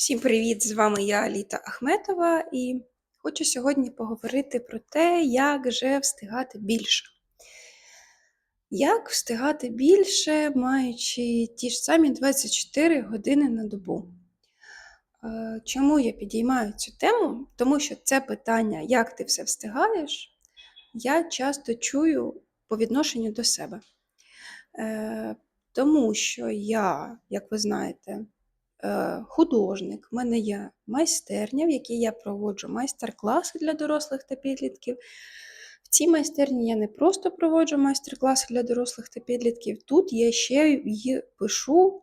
Всім привіт! З вами я Аліта Ахметова, і хочу сьогодні поговорити про те, як же встигати більше. Як встигати більше, маючи ті ж самі 24 години на добу. Е, Чому я підіймаю цю тему? Тому що це питання, як ти все встигаєш, я часто чую по відношенню до себе. Е, Тому що я, як ви знаєте, художник, в мене є майстерня, в якій я проводжу майстер-класи для дорослих та підлітків. В цій майстерні я не просто проводжу майстер-класи для дорослих та підлітків, тут я ще й пишу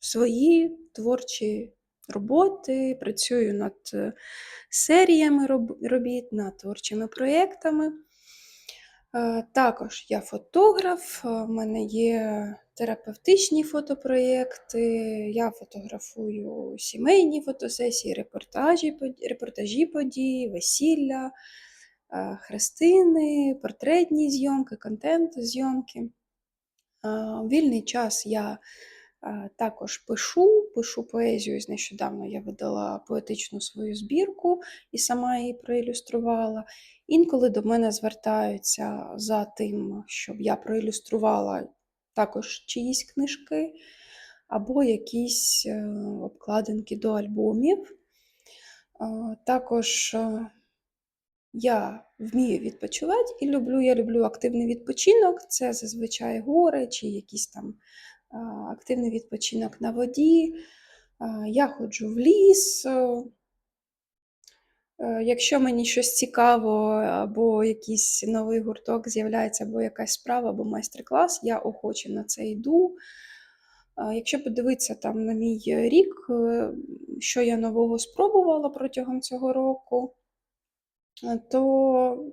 свої творчі роботи, працюю над е, серіями робіт, над творчими проєктами. Е, Також я фотограф, е, в мене є терапевтичні фотопроєкти, я фотографую сімейні фотосесії, репортажі, репортажі подій, весілля, е, хрестини, портретні зйомки, контент-зйомки. Вільний час я також пишу, пишу поезію. Ось Нещодавно я видала поетичну свою збірку і сама її проілюструвала. Інколи до мене звертаються за тим, щоб я проілюструвала також чиїсь книжки або якісь е, обкладинки до альбомів. Е, Також е, я вмію відпочивати і люблю, я люблю активний відпочинок. Це зазвичай гори чи якийсь там активний відпочинок на воді. Я ходжу в ліс. е, е, Якщо мені щось цікаво, або якийсь новий гурток з'являється, або якась справа, або майстер-клас, я охоче на це йду. Якщо подивитися там на мій рік, е, що я нового спробувала протягом цього року, е, то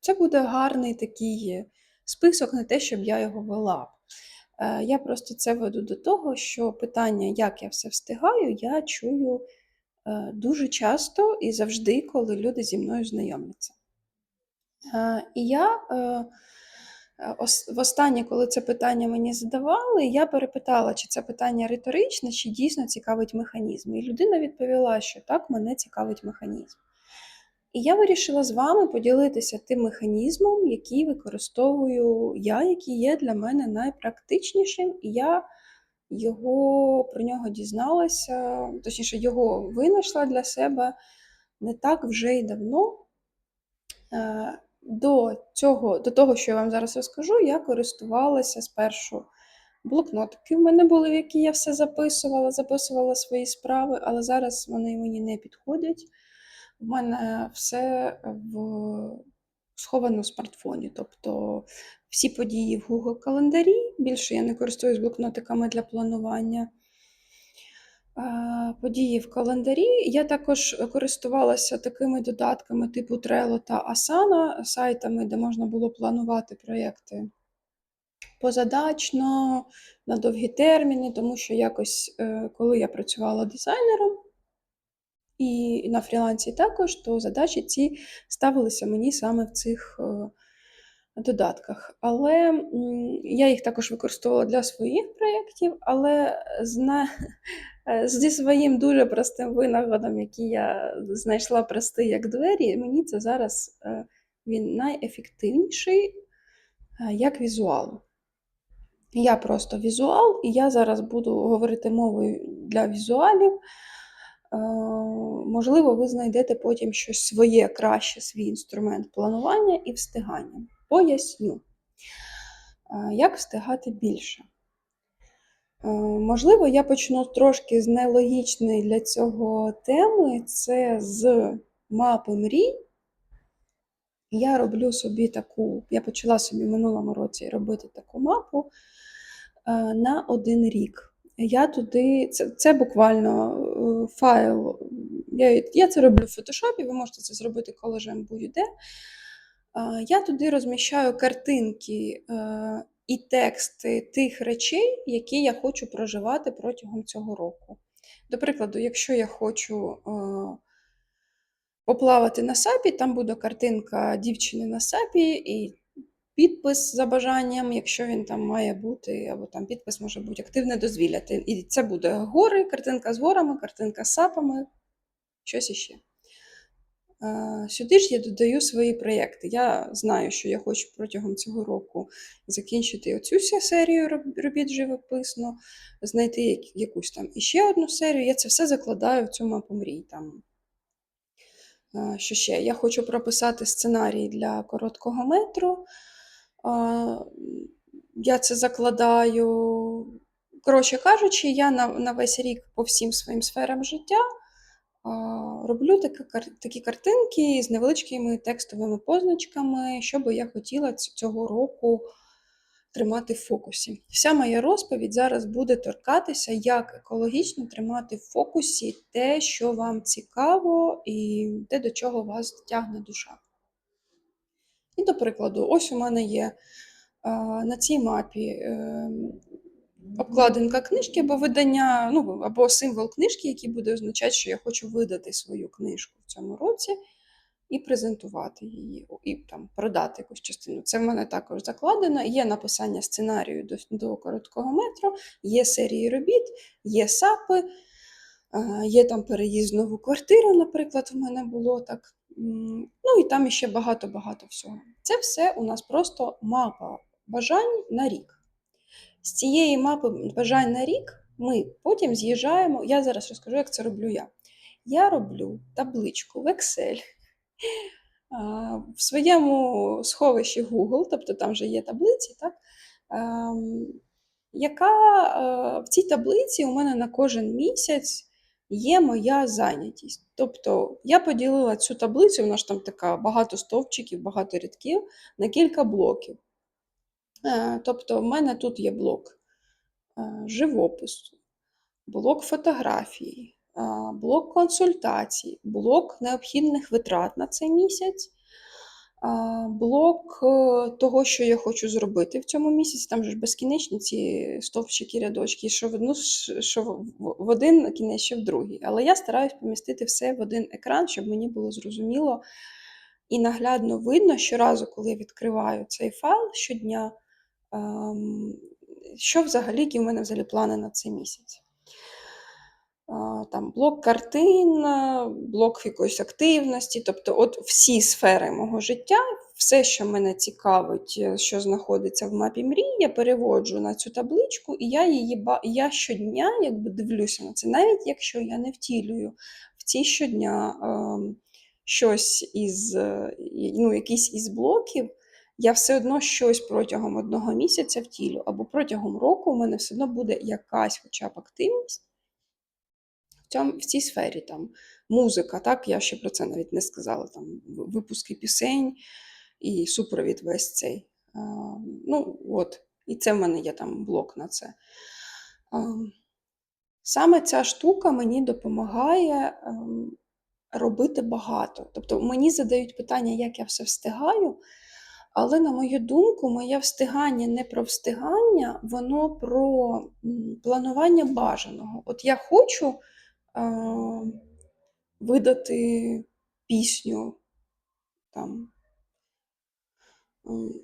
це буде гарний такий список, не те, щоб я його вела. Е, Я просто це веду до того, що питання, як я все встигаю, я чую е, дуже часто і завжди, коли люди зі мною знайомляться. Е, І я востаннє, коли це питання мені задавали, я перепитала, чи це питання риторичне, чи дійсно цікавить механізм. І людина відповіла, що так, мене цікавить механізм. І я вирішила з вами поділитися тим механізмом, який використовую я, який є для мене найпрактичнішим, і я його про нього дізналася, точніше, його винайшла для себе не так вже й давно. Е, До цього, до того, що я вам зараз розкажу, я користувалася спершу блокнотики в мене були, в які я все записувала, записувала свої справи, але зараз вони мені не підходять. В мене все в сховано в смартфоні. Тобто всі події в Google календарі. Більше я не користуюсь блокнотиками для планування. Події в календарі. Я також користувалася такими додатками типу Trello та Asana, сайтами, де можна було планувати проєкти позадачно, на довгі терміни, тому що якось, е, коли я працювала дизайнером і на фрілансі також, то задачі ці ставилися мені саме в цих е, додатках. Але я їх також використовувала для своїх проєктів, але зна... е, зі своїм дуже простим винаходом, який я знайшла простий як двері, мені це зараз е, він найефективніший як візуал. Я просто візуал, і я зараз буду говорити мовою для візуалів. Е, Можливо, ви знайдете потім щось своє краще, свій інструмент планування і встигання. Поясню, Е, як встигати більше. Е, Можливо, я почну трошки з нелогічної для цього теми. Це з мапи мрій. Я роблю собі таку, я почала собі в минулому році робити таку мапу на один рік. Я туди, це, це буквально е, файл. Я, я це роблю в фотошопі, ви можете це зробити колежем будь-де. Я туди розміщаю картинки е, і тексти тих речей, які я хочу проживати протягом цього року. До прикладу, якщо я хочу е, поплавати на сапі, там буде картинка дівчини на сапі, і підпис за бажанням, якщо він там має бути, або там підпис може бути активне дозвілля. І це буде гори, картинка з горами, картинка з сапами, щось іще. Е, Сюди ж я додаю свої проєкти. Я знаю, що я хочу протягом цього року закінчити оцю серію робіт живописно, знайти якусь там іще одну серію. Я це все закладаю в цю мапу мрій. Там. Е, Що ще? Я хочу прописати сценарій для короткого метру. Я це закладаю. Коротше кажучи, я на, на весь рік по всім своїм сферам життя роблю такі, такі картинки з невеличкими текстовими позначками, що би я хотіла цього року тримати в фокусі. Вся моя розповідь зараз буде торкатися, як екологічно тримати в фокусі те, що вам цікаво, і те, до чого вас тягне душа. І, до прикладу, ось у мене є на цій мапі ем, обкладинка книжки або видання, ну, або символ книжки, який буде означати, що я хочу видати свою книжку в цьому році і презентувати її, і там продати якусь частину. Це в мене також закладено. Є написання сценарію до, до короткого метру, є серії робіт, є сапи, є там переїзд в нову квартиру, наприклад, в мене було так. Ну і там іще багато-багато всього. Це все у нас просто мапа бажань на рік. З цієї мапи бажань на рік ми потім з'їжджаємо. Я зараз розкажу, як це роблю я. Я роблю табличку в Excel в своєму сховищі Google, тобто там вже є таблиці, так? ем, яка е, в цій таблиці у мене на кожен місяць є моя зайнятість. Тобто я поділила цю таблицю, вона ж там така багато стовпчиків, багато рядків, на кілька блоків. Е, Тобто, в мене тут є блок е, живопису, блок фотографії, е, блок консультацій, блок необхідних витрат на цей місяць, блок е, того, що я хочу зробити в цьому місяці. Там ж безкінечні ці стовпчики, рядочки, що в, одну, що в в один кінець, що в другий. Але я стараюсь помістити все в один екран, щоб мені було зрозуміло і наглядно видно щоразу, коли я відкриваю цей файл щодня, ем, що взагалі, які в мене взагалі плани на цей місяць. Там блок картин, блок якоїсь активності, тобто от всі сфери мого життя, все, що мене цікавить, е, що знаходиться в мапі мрій, я переводжу на цю табличку, і я її я щодня якби дивлюся на це, навіть якщо я не втілюю в ці щодня ем, щось із е, ну, якийсь із блоків, я все одно щось протягом одного місяця втілю, або протягом року у мене все одно буде якась хоча б активність цьому, в цій сфері. Там, музика, так, я ще про це навіть не сказала. Там, випуски пісень і супровід весь цей. Ну, от, і це в мене є там блок на це. Саме ця штука мені допомагає ем, робити багато. Тобто мені задають питання, як я все встигаю. Але, на мою думку, моє встигання не про встигання, воно про планування бажаного. От я хочу видати пісню там, м,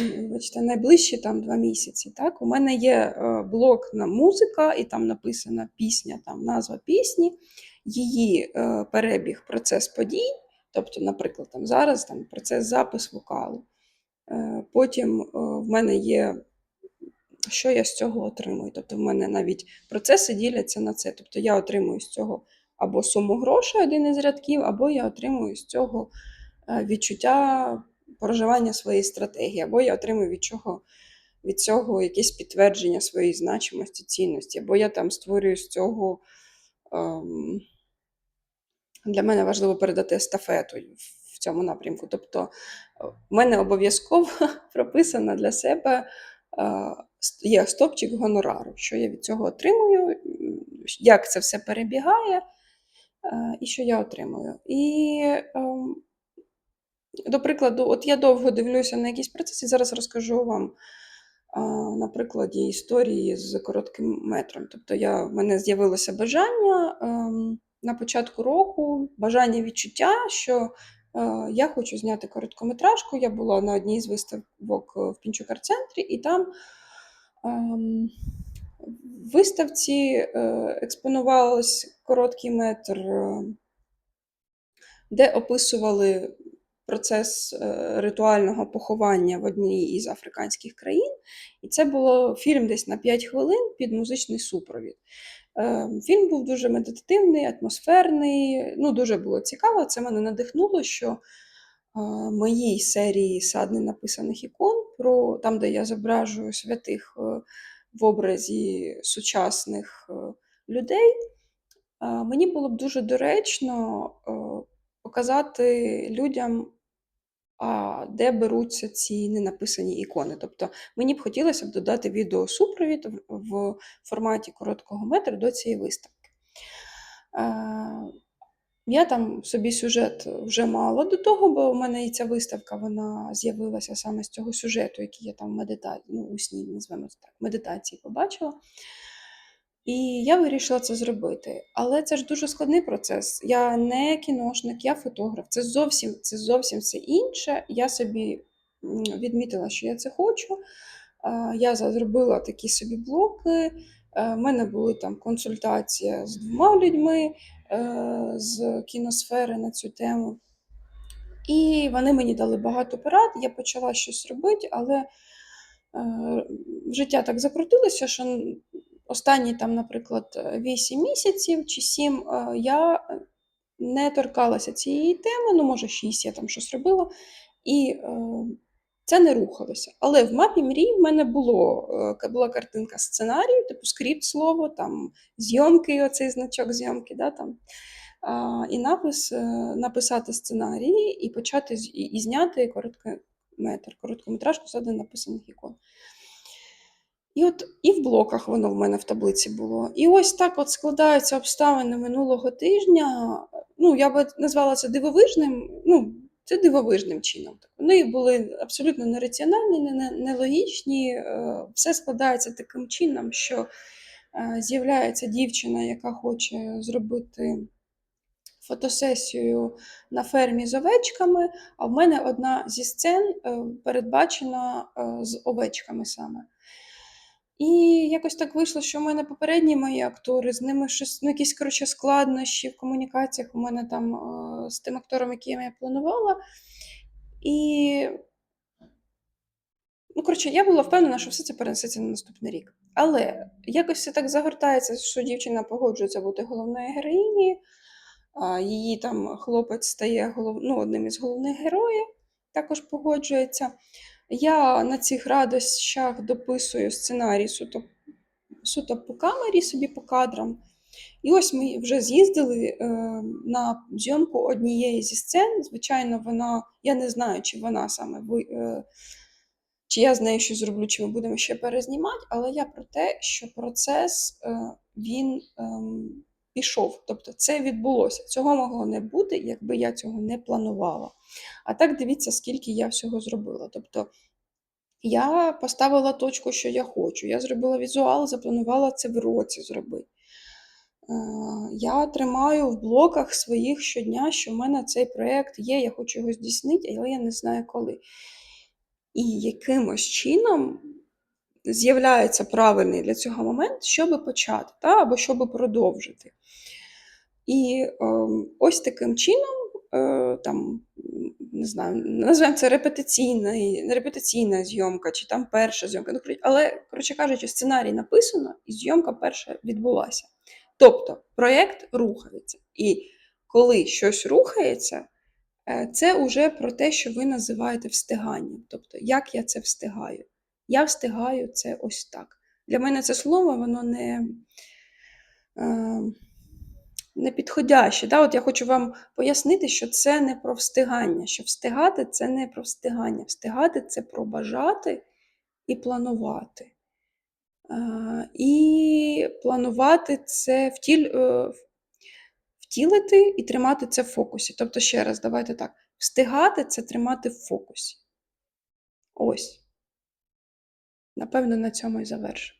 вибачте, найближчі там два місяці. Так? У мене є е, блок на музика, і там написана пісня, там назва пісні, її е, перебіг, процес подій. Тобто, наприклад, там зараз там процес запис вокалу. Е, Потім в мене є, що я з цього отримую. Тобто, в мене навіть процеси діляться на це. Тобто я отримую з цього або суму грошей, один із рядків, або я отримую з цього е, відчуття проживання своєї стратегії, або я отримую від чого. Від цього якесь підтвердження своєї значимості, цінності, або я там створюю з цього. Ем, для мене важливо передати естафету в цьому напрямку. Тобто, е, в мене обов'язково прописано для себе е, є стопчик гонорару, що я від цього отримую, як це все перебігає, е, і що я отримую. І, ем, до прикладу, от я довго дивлюся на якісь процеси, зараз розкажу вам а, на прикладі історії з коротким метром. Тобто я, в мене з'явилося бажання ем, на початку року, бажання відчуття, що Е, Я хочу зняти короткометражку. Я була на одній з виставок е, в Пінчукар-центрі, і там в виставці е, експонувався короткий метр, е, де описували процес е, ритуального поховання в одній із африканських країн. І це було фільм десь на 5 хвилин під музичний супровід. Е, Фільм був дуже медитативний, атмосферний, ну дуже було цікаво. Це мене надихнуло, що моїй серії сад ненаписаних ікон, про там, де я зображую святих е, в образі сучасних е, людей, мені було б дуже доречно е, показати людям, де беруться ці ненаписані ікони. Тобто мені б хотілося б додати відеосупровід в форматі короткого метра до цієї виставки. Е, Я там собі сюжет вже мала до того, бо в мене і ця виставка вона з'явилася саме з цього сюжету, який я там в медитації, ну, усній, це так, медитації побачила. І я вирішила це зробити. Але це ж дуже складний процес. Я не кіношник, я фотограф. Це зовсім, це зовсім все інше. Я собі відмітила, що я це хочу. Е, Я зробила такі собі блоки. У мене були там консультації з двома людьми е, з кіносфери на цю тему. І вони мені дали багато порад. Я почала щось робити, але е, життя так закрутилося, що останні там, наприклад, 8 місяців чи 7 е, я не торкалася цієї теми, ну, може, 6 я там щось робила, і е, це не рухалося. Але в мапі мрій в мене було, е, була картинка сценарію, типу скрипт слово, там зйомки, оцей значок зйомки, да, там. А, і напис, е, написати сценарій і почати і, і зняти короткометр, короткометражку з написаних ікон. І от і в блоках воно в мене в таблиці було. І ось так от складаються обставини минулого тижня. Ну, я би назвала це дивовижним. Ну, це дивовижним чином. Вони були абсолютно нераціональні, не- не- нелогічні. е, Все складається таким чином, що е, з'являється дівчина, яка хоче зробити фотосесію на фермі з овечками. А в мене одна зі сцен е, передбачена з овечками саме. І якось так вийшло, що в мене попередні мої актори, з ними щось, ну, якісь коротше, складнощі в комунікаціях у мене там е, з тим актором, яким я планувала. І, ну, коротше, я була впевнена, що все це перенесеться на наступний рік. Але якось все так загортається, що дівчина погоджується бути головною героїнею, її там хлопець стає голов... ну, одним із головних героїв, також погоджується. Я на цих радощах дописую сценарій суто, суто по камері, собі по кадрам. І ось ми вже з'їздили е, на зйомку однієї зі сцен. Звичайно, вона, я не знаю, чи вона саме ви, е, чи я з нею щось зроблю, чи ми будемо ще перезнімати, але я про те, що процес е, він ем, пішов. Тобто це відбулося. Цього могло не бути, якби я цього не планувала. А так дивіться, скільки я всього зробила. Тобто я поставила точку, що я хочу. Я зробила візуал, запланувала це в році зробити. Е, Я тримаю в блоках своїх щодня, що в мене цей проєкт є, я хочу його здійснити, але я не знаю коли. І якимось чином з'являється правильний для цього момент, щоб почати, та, або щоб продовжити. І е, ось таким чином, е, там, не знаю, називаємо це репетиційна, репетиційна зйомка, чи там перша зйомка. Ну, але, коротше кажучи, сценарій написано, і зйомка перша відбулася. Тобто проєкт рухається. І коли щось рухається, е, це вже про те, що ви називаєте встиганням. Тобто, як я це встигаю? Я встигаю це ось так. Для мене це слово, воно не. Е, не підходяще. Да? От я хочу вам пояснити, що це не про встигання, що встигати це не про встигання. Встигати це про бажати і планувати. Е, І планувати це втіль, е, втілити і тримати це в фокусі. Тобто, ще раз, давайте так: встигати це тримати в фокусі. Ось. Напевно, на цьому і завершу.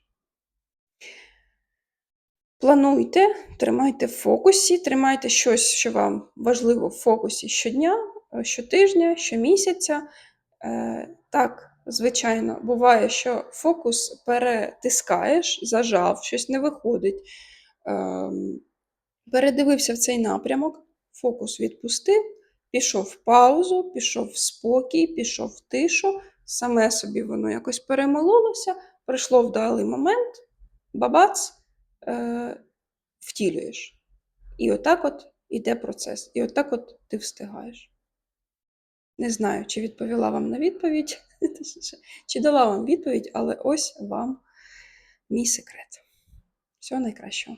Плануйте, тримайте в фокусі, тримайте щось, що вам важливо в фокусі щодня, е, щотижня, щомісяця. Е, Так, звичайно, буває, що фокус перетискаєш, зажав, щось не виходить. Ем, Передивився в цей напрямок, фокус відпустив, пішов в паузу, пішов в спокій, пішов в тишу, саме собі воно якось перемололося, прийшло вдалий момент, бабац, е, втілюєш. І отак от іде процес. І отак от ти встигаєш. Не знаю, чи відповіла вам на відповідь, чи дала вам відповідь, але ось вам мій секрет. Всього найкращого.